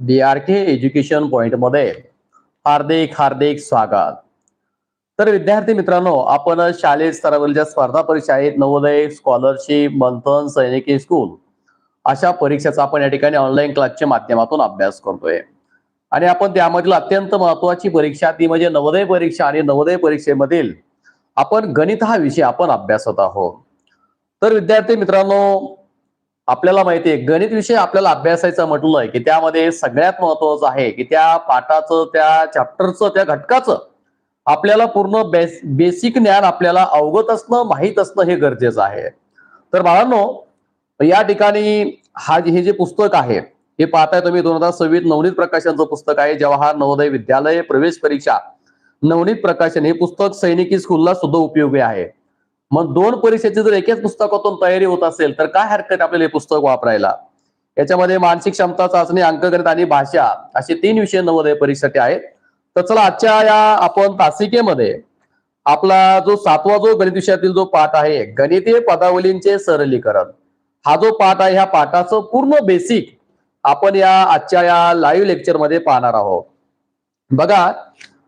D R K education पॉइंटमध्ये हार्दिक हार्दिक स्वागत. तर विद्यार्थी मित्रांनो आपण शालेय स्तरावरील स्पर्धा परीक्षा आहेत नवोदय स्कॉलरशिप मंथन सैनिकी स्कूल अशा परीक्षेचा आपण या ठिकाणी ऑनलाईन क्लासच्या माध्यमातून अभ्यास करतोय. आणि आपण त्यामधील अत्यंत महत्वाची परीक्षा ती म्हणजे नवोदय परीक्षा आणि नवोदय परीक्षेमधील आपण गणित हा विषय आपण अभ्यासत आहोत. तर विद्यार्थी मित्रांनो आपल्याला माहिती आहे गणित विषय आपल्याला अभ्यासायचा म्हटलंय की त्यामध्ये सगळ्यात महत्वाचं आहे की त्या पाठाचं त्या चॅप्टरचं त्या घटकाचं आपल्याला पूर्ण बेस बेसिक ज्ञान आपल्याला अवगत असणं माहीत असणं हे गरजेचं आहे. तर बाळांनो या ठिकाणी हा हे जे पुस्तक आहे हे पाहताय तुम्ही दोन हजार सव्वीस नवनीत प्रकाशनचं पुस्तक आहे जवाहर नवोदय विद्यालय प्रवेश परीक्षा नवनीत प्रकाशन हे पुस्तक सैनिकी स्कूलला सुद्धा उपयोगी आहे. मग दोन परीक्षेची जर एकाच पुस्तकातून तयारी होत असेल तर काय हरकत आपल्याला हे पुस्तक वापरायला? याच्यामध्ये मानसिक क्षमता चाचणी अंकगणित आणि भाषा असे तीन विषय नवोदय परीक्षेसाठी आहेत. तर चला आजच्या या आपण तासिकेमध्ये आपला जो सातवा जो गणित विषयातील जो पाठ आहे गणितीय पदावलींचे सरलीकरण. हा जो पाठ आहे ह्या पाठाचं पूर्ण बेसिक आपण या आजच्या या लाईव्ह लेक्चरमध्ये पाहणार आहोत. बघा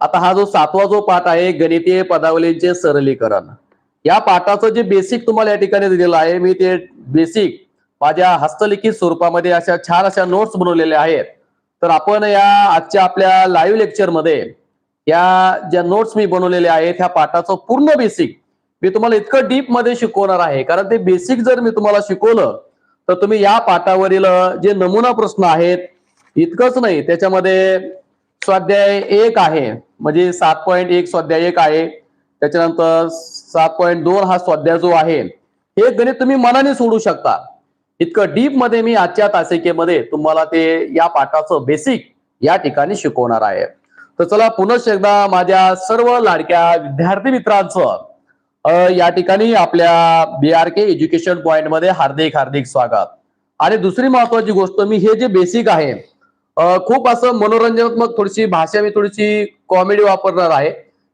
आता हा जो सातवा जो पाठ आहे गणितीय पदावलींचे सरलीकरण. या पाठाचं जे बेसिक तुम्हाला या ठिकाणी दिलेलं आहे मी ते बेसिक माझ्या हस्तलिखित स्वरूपामध्ये अशा छान अशा नोट्स बनवलेल्या आहेत. तर आपण या आजच्या आपल्या लाईव्ह लेक्चरमध्ये या ज्या नोट्स मी बनवलेल्या आहेत ह्या पाठाचं पूर्ण बेसिक मी तुम्हाला इतकं डीपमध्ये शिकवणार आहे. कारण ते बेसिक जर मी तुम्हाला शिकवलं तर तुम्ही या पाठावरील जे नमुना प्रश्न आहेत इतकंच नाही त्याच्यामध्ये स्वाध्याय एक आहे. म्हणजे सात पॉईंट एक स्वाध्याय एक आहे. त्याच्यानंतर सात पॉईंट दोन हा स्वाध्याय जो आहे हे गणित तुम्ही मनाने सोडू शकता. इतकं डीपमध्ये मी आजच्या तासिकेमध्ये तुम्हाला ते या पाठाचं बेसिक या ठिकाणी शिकवणार आहे. तर चला पुनश्च एकदा माझ्या सर्व लाडक्या विद्यार्थी मित्रांचं या ठिकाणी आपल्या बी आर के एज्युकेशन पॉइंटमध्ये हार्दिक हार्दिक स्वागत. आणि दुसरी महत्वाची गोष्ट मी हे जे बेसिक आहे खूप असं मनोरंजनात्मक थोडीशी भाषा मी थोडीशी कॉमेडी वापरणार आहे.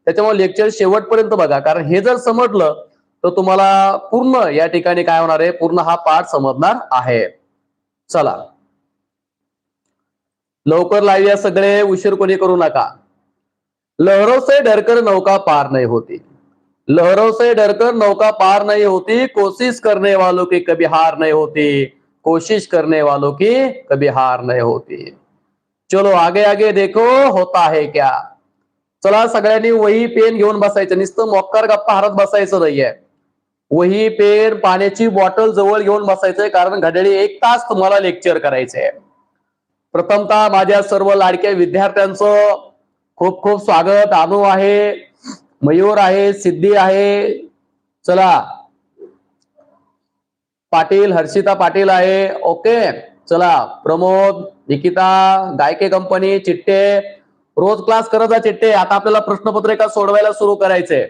त्याच्यामुळे लेक्चर शेवटपर्यंत बघा. कारण हे जर समजलं तर तुम्हाला पूर्ण या ठिकाणी काय होणार आहे? पूर्ण हा पाठ समजणार आहे. चला. लवकर लावूया सगळे. उशीर कोणी करू नका. लहरों से डरकर नौका पार नाही होती. लहरों से डरकर नौका पार नहीं होती. कोशिश करने वालों की कभी हार नहीं होती. कोशिश करने वालों की कभी हार नहीं होती. चलो आगे आगे देखो होता है क्या? चला सगळ्यांनी वही पेन घेऊन बसायचं. नुसतं मोक्कार गप्पा हरत बसायचं नाहीये. वही पेन पाण्याची बॉटल जवळ घेऊन बसायचंय कारण घड्याळी एक तास तुम्हाला लेक्चर करायचंय. प्रथमतः माझ्या सर्व लाडक्या विद्यार्थ्यांचं खूप खूप स्वागत. अनु आहे मयूर आहे सिद्धी आहे. चला. पाटील हर्षिता पाटील आहे. ओके. चला. प्रमोद निकिता गायके कंपनी चिट्टे रोज क्लास करत जा चिट्टे आता आपल्याला प्रश्नपत्रिका सोडवायला सुरू करायचंय.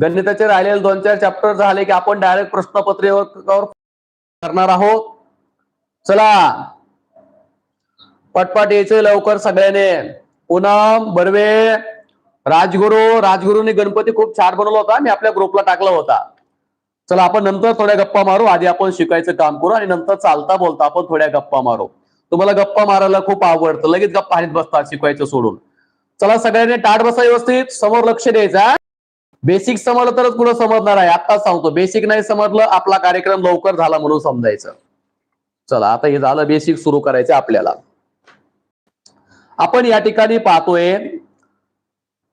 गणिताचे राहिलेले दोन चार चॅप्टर झाले की आपण डायरेक्ट प्रश्नपत्रिकेवर करणार आहोत. चला. पटपट यायचे लवकर सगळ्याने. पूनम बर्वे राजगुरू. राजगुरूने गणपती खूप छान बनवला होता. मी आपल्या ग्रुपला टाकला होता. चला आपण नंतर थोड्या गप्पा मारू. आधी आपण शिकायचं काम करू आणि नंतर चालता बोलता आपण थोड्या गप्पा मारू. तुम्हाला गप्पा मारायला खूप आवडतं. लगेच गप्पा हाणीत बसतात शिकवायचं सोडून. चला सगळ्यांनी टाट बसा व्यवस्थित. समोर लक्ष द्यायचा बेसिक समजलं तरच पुढे समजणार आहे? आत्ताच सांगतो. बेसिक नाही समजलं आपला कार्यक्रम लवकर झाला म्हणून समजायचं. चला आता हे झालं बेसिक सुरू करायचं आपल्याला. आपण या ठिकाणी पाहतोय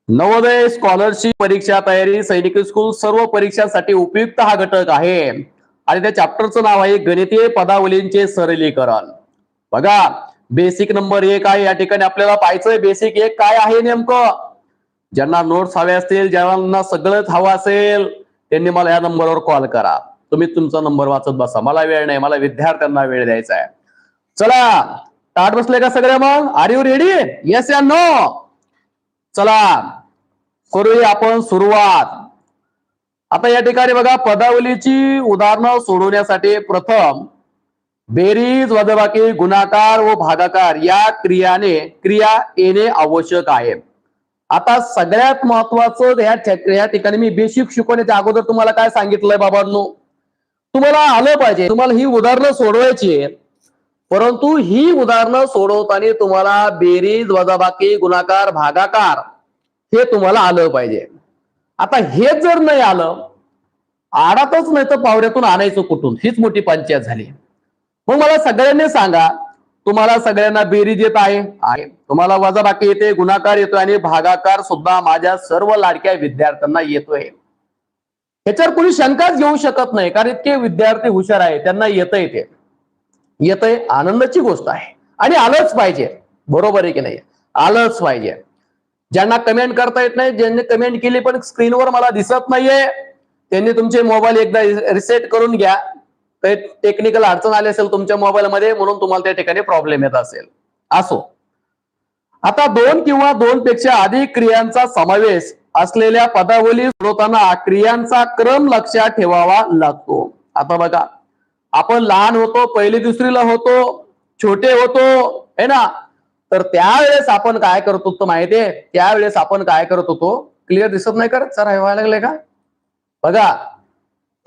नवोदय स्कॉलरशिप परीक्षा तयारी सैनिक स्कूल सर्व परीक्षांसाठी उपयुक्त हा घटक आहे. आणि त्या चॅप्टरचं नाव आहे गणितीय पदावलींचे सरलीकरण. बघा बेसिक नंबर एक आहे. या ठिकाणी आपल्याला पाहायचंय बेसिक एक काय आहे नेमकं? ज्यांना नोट्स हवे असतील ज्यांना सगळंच हवं असेल त्यांनी मला या नंबरवर कॉल करा. तुम्ही तुमचा नंबर वाचत बसा. मला वेळ नाही मला विद्यार्थ्यांना वेळ द्यायचा आहे. चला ताट बसले का सगळे मग? आर यू रेडी येस या नो चला करूया आपण सुरुवात. आता या ठिकाणी बघा पदावलीची उदाहरणं सोडवण्यासाठी प्रथम बेरीज वदबाकी गुणाकार व भागाकार या क्रियाने क्रिया येणे आवश्यक आहे. आता सगळ्यात महत्वाचं या या ठिकाणी मी बेसिक शिकवण्याच्या अगोदर तुम्हाला काय सांगितलंय बाबांनो? तुम्हाला आलं पाहिजे. तुम्हाला ही उदाहरणं सोडवायची परंतु ही उदाहरणं सोडवताना तुम्हाला बेरीज वजाबाकी गुणाकार भागाकार हे तुम्हाला आलं पाहिजे. आता हे जर नाही आलं आडातच नाही तर पावऱ्यातून आणायचं कुठून? हीच मोठी पंचायत झाली. मग मला सगळ्यांनी सांगा तुम्हाला सगळ्यांना बेरीज येत आहे? आहे. तुम्हाला वजाबाकी येते गुणाकार येतोय आणि भागाकार सुद्धा माझ्या सर्व लाडक्या विद्यार्थ्यांना येतोय. ह्याच्यावर कोणी शंकाच घेऊ शकत नाही कारण इतके विद्यार्थी हुशार आहे त्यांना येतं येते येतंय आनंदाची गोष्ट आहे. आणि आलंच पाहिजे. बरोबर आहे की नाही? आलंच पाहिजे. ज्यांना कमेंट करता येत नाही ज्यांनी कमेंट केली पण स्क्रीनवर मला दिसत नाहीये त्यांनी तुमचे मोबाईल एकदा रिसेट करून घ्या. काही टेक्निकल अडचण आली असेल तुमच्या मोबाईलमध्ये म्हणून तुम्हाला त्या ठिकाणी प्रॉब्लेम येत असेल. असो. आता दोन किंवा दोन पेक्षा अधिक क्रियांचा समावेश असलेल्या पदावली स्रोतांना क्रियांचा क्रम लक्षात ठेवावा लागतो. आता बघा. आपण लहान होतो पहिली दुसरीला होतो छोटे होतो है ना? तर त्यावेळेस आपण काय करत होतो माहितीये? त्यावेळेस आपण काय करत होतो? क्लिअर दिसत नाही करत सर हे व्हायला लागले का? बघा.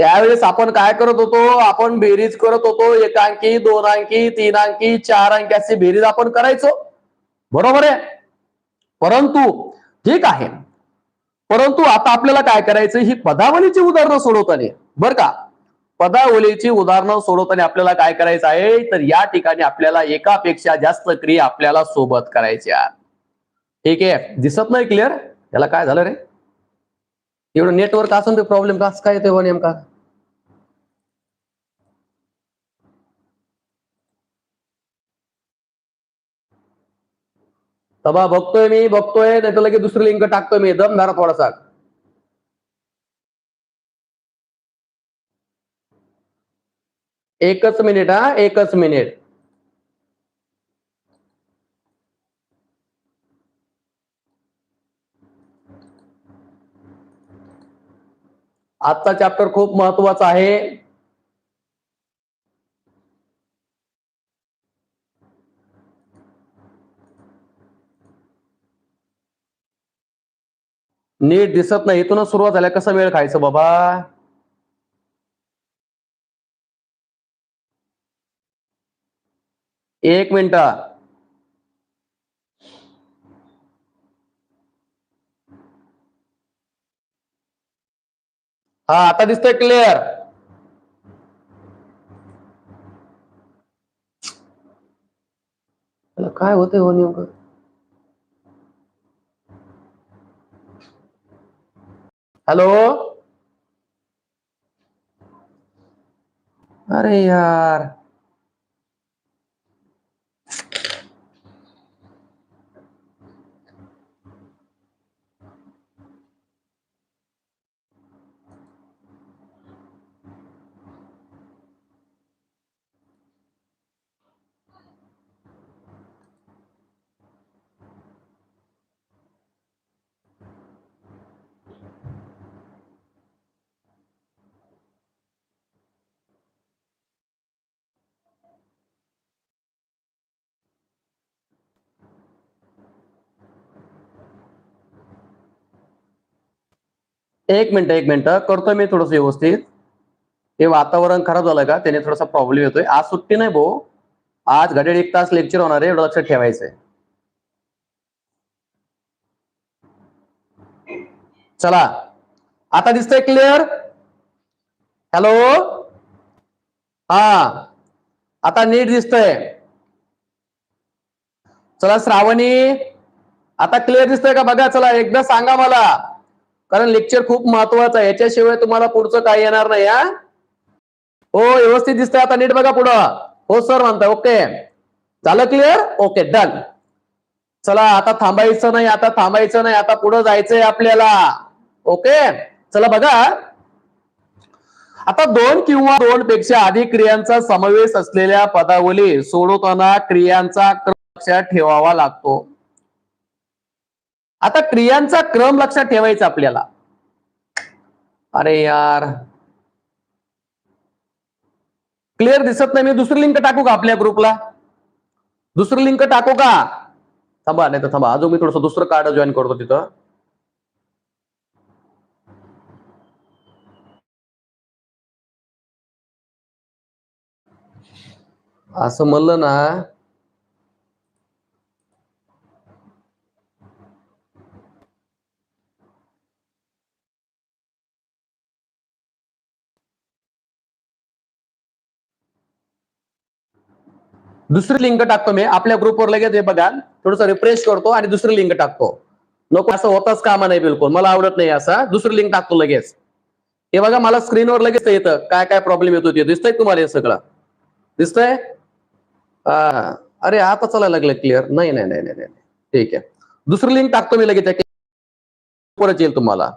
त्यावेळेस आपण काय करत होतो? आपण बेरीज करत होतो. एक अंकी दोन अंकी तीन अंकी चार अंकी अशी बेरीज आपण करायचो. बरोबर आहे? परंतु ठीक आहे. परंतु आता आपल्याला काय करायचं? ही पदावलीची उदाहरणं सोडवताना. बरं का? पदावलीची उदाहरणं सोडवताना आपल्याला काय करायचं आहे? तर या ठिकाणी आपल्याला एकापेक्षा जास्त क्रिया आपल्याला सोबत करायच्या ठीक आहे? दिसत नाही क्लिअर याला काय झालं रे? एवढं नेटवर्क असून ते प्रॉब्लेम कसं काय येतोय नेमका? तबा बघतोय मी बघतोय नाही तर लगेच दुसरी लिंक टाकतोय मी दम धरा थोडासा. एकच मिनिट हा एकच मिनिट. आजचा चॅप्टर खूप महत्त्वाचा आहे. नीट दिसत नाही. इथूनच सुरुवात झाल्या कसं वेळ खायचं बाबा? एक मिनिट. हा आता दिसतोय क्लिअर काय होतंय हो नेमकं? हॅलो अरे यार एक मिनिट एक मिनिट. करतोय मी थोडस व्यवस्थित. हे वातावरण खराब झालं का? त्याने थोडासा प्रॉब्लेम येतोय. आज सुट्टी नाही भाऊ. आज घड्याळ एक तास लेक्चर होणार आहे एवढं लक्षात ठेवायचंय. चला. आता दिसतंय क्लिअर हॅलो हा. आता नीट दिसतंय. चला श्रावणी. आता क्लिअर दिसतंय का? बघा चला एकदा सांगा मला. कारण लेक्चर खूप महत्वाचं आहे. याच्याशिवाय तुम्हाला पुढचं काय येणार नाही हा? हो व्यवस्थित दिसतंय. आता नीट बघा पुढं. हो सर म्हणताय. ओके झालं क्लिअर ओके डन चला आता थांबायचं नाही आता थांबायचं नाही आता पुढं जायचंय आपल्याला. ओके चला बघा. आता दोन किंवा दोन पेक्षा अधिक क्रियांचा समावेश असलेल्या पदावली सोडवताना क्रियांचा क्रम लक्षात ठेवावा लागतो. आता क्रियांचा क्रम लक्षात ठेवायचा आपल्याला. अरे यार. क्लिअर दिसत नाही. मी दुसरी लिंक टाकू का आपल्या ग्रुपला दुसरी लिंक टाकू का? थांबा नाही तर थांबा. अजून मी थोडस दुसरं कार्ड जॉईन करतो तिथं. असं म्हणलं ना दुसरी लिंक टाकतो मी आपल्या ग्रुपवर लगेच हे बघा थोडस रिफ्रेश करतो आणि दुसरी लिंक टाकतो नको असं होताच कामा नाही बिलकुल मला आवडत नाही असा दुसरी लिंक टाकतो लगेच हे बघा मला स्क्रीनवर लगेच येतं काय काय प्रॉब्लेम येतो ते दिसतंय तुम्हाला हे सगळं दिसतंय हा. अरे आता चला लागलं क्लिअर नाही नाही नाही नाही नाही ठीक आहे दुसरी लिंक टाकतो मी लगेच परत येईल तुम्हाला